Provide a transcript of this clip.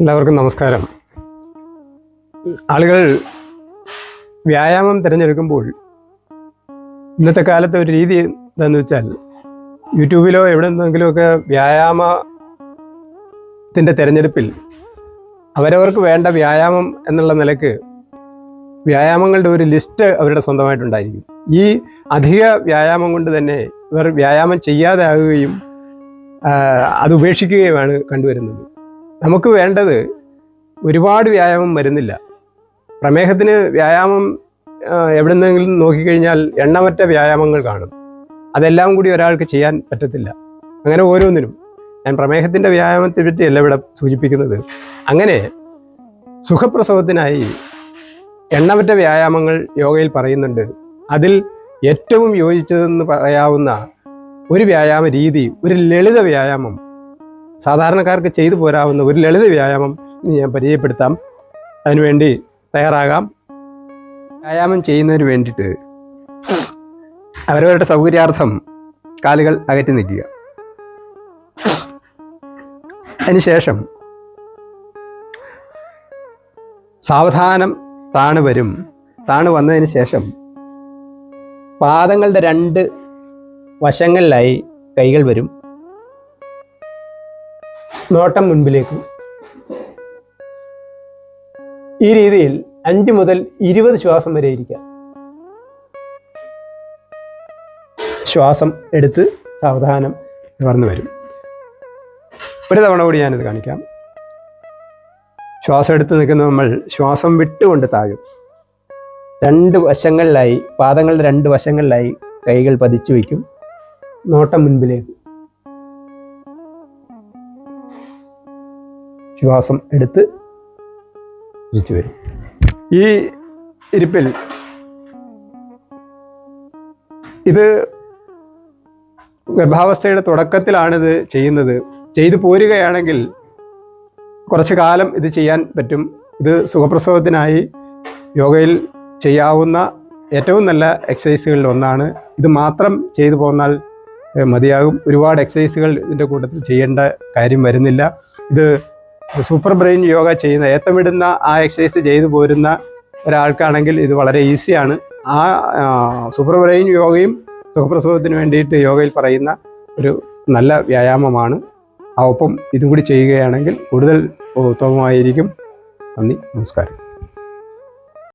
എല്ലാവർക്കും നമസ്കാരം. ആളുകൾ വ്യായാമം തിരഞ്ഞെടുക്കുമ്പോൾ ഇന്നത്തെ കാലത്തെ ഒരു രീതി എന്താണെന്ന് വെച്ചാൽ യൂട്യൂബിലോ എവിടെ നിന്നെങ്കിലുമൊക്കെ വ്യായാമത്തിന്റെ തിരഞ്ഞെടുപ്പിൽ അവരവർക്ക് വേണ്ട വ്യായാമം എന്നുള്ള നിലയ്ക്ക് വ്യായാമങ്ങളുടെ ഒരു ലിസ്റ്റ് അവരുടെ സ്വന്തമായിട്ടുണ്ടായിരിക്കും. ഈ അധിക വ്യായാമം കൊണ്ട് തന്നെ ഇവർ വ്യായാമം ചെയ്യാതെ ആകുകയും ആ, അത് ഉപേക്ഷിക്കുകയുമാണ് കണ്ടുവരുന്നത്. നമുക്ക് വേണ്ടത് ഒരുപാട് വ്യായാമം വരുന്നില്ല. പ്രമേഹത്തിന് വ്യായാമം എവിടെ എവിടുന്നെങ്കിലും നോക്കിക്കഴിഞ്ഞാൽ എണ്ണമറ്റ വ്യായാമങ്ങൾ കാണും. അതെല്ലാം കൂടി ഒരാൾക്ക് ചെയ്യാൻ പറ്റത്തില്ല. അങ്ങനെ ഓരോന്നിനും. ഞാൻ പ്രമേഹത്തിന്റെ വ്യായാമത്തെ പറ്റിയല്ല ഇവിടെ സൂചിപ്പിക്കുന്നത്. അങ്ങനെ സുഖപ്രസവത്തിനായി എണ്ണമറ്റ വ്യായാമങ്ങൾ യോഗയിൽ പറയുന്നുണ്ട്. അതിൽ ഏറ്റവും യോജിച്ചതെന്ന് പറയാവുന്ന ഒരു വ്യായാമ രീതി ഒരു ലളിത വ്യായാമം സാധാരണക്കാർക്ക് ചെയ്തു പോരാവുന്ന ഒരു ലളിത വ്യായാമം ഞാൻ പരിചയപ്പെടുത്താം. അതിനുവേണ്ടി തയ്യാറാകാം. വ്യായാമം ചെയ്യുന്നതിന് വേണ്ടിയിട്ട് അവരവരുടെ സൗകര്യാർത്ഥം കാലുകൾ അകറ്റി നിൽക്കുക. അതിനുശേഷം സാവധാനം താണു വരും. താണു വന്നതിന് ശേഷം പാദങ്ങളുടെ രണ്ട് വശങ്ങളിലായി കൈകൾ വരും. നോട്ടം മുൻപിലേക്ക്. ഈ രീതിയിൽ അഞ്ച് മുതൽ ഇരുപത് ശ്വാസം വരെ ഇരിക്കാം. ശ്വാസം എടുത്ത് സാവധാനം നിവർന്നു വരും. ഒരു തവണ കൂടി ഞാനിത് കാണിക്കാം. ശ്വാസം എടുത്ത് നിൽക്കുന്ന നമ്മൾ ശ്വാസം വിട്ടുകൊണ്ട് താഴും. രണ്ട് വശങ്ങളിലായി പാദങ്ങളുടെ രണ്ട് വശങ്ങളിലായി കൈകൾ പതിച്ചു വയ്ക്കും. നോട്ടം മുൻപിലേക്ക്. ശ്വാസം എടുത്ത് തിരിച്ചു വരും. ഈ ഇരിപ്പിൽ ഇത് ഗർഭാവസ്ഥയുടെ തുടക്കത്തിലാണിത് ചെയ്യുന്നത്. ചെയ്തു പോരുകയാണെങ്കിൽ കുറച്ച് കാലം ഇത് ചെയ്യാൻ പറ്റും. ഇത് സുഖപ്രസവത്തിനായി യോഗയിൽ ചെയ്യാവുന്ന ഏറ്റവും നല്ല എക്സസൈസുകളിൽ ഒന്നാണ്. ഇത് മാത്രം ചെയ്തു പോന്നാൽ മതിയാകും. ഒരുപാട് എക്സസൈസുകൾ ഇതിന്റെ കൂട്ടത്തിൽ ചെയ്യേണ്ട കാര്യം വരുന്നില്ല. ഇത് സൂപ്പർ ബ്രെയിൻ യോഗ ചെയ്യുന്ന ഏത്തമിടുന്ന ആ എക്സസൈസ് ചെയ്തു പോരുന്ന ഒരാൾക്കാണെങ്കിൽ ഇത് വളരെ ഈസിയാണ് ആ സൂപ്പർ ബ്രെയിൻ യോഗയും സുഖപ്രസവത്തിന് വേണ്ടിയിട്ട് യോഗയിൽ പറയുന്ന ഒരു നല്ല വ്യായാമമാണ്. ആ ഒപ്പം ഇതും കൂടി ചെയ്യുകയാണെങ്കിൽ കൂടുതൽ ഉത്തമമായിരിക്കും. നന്ദി നമസ്കാരം.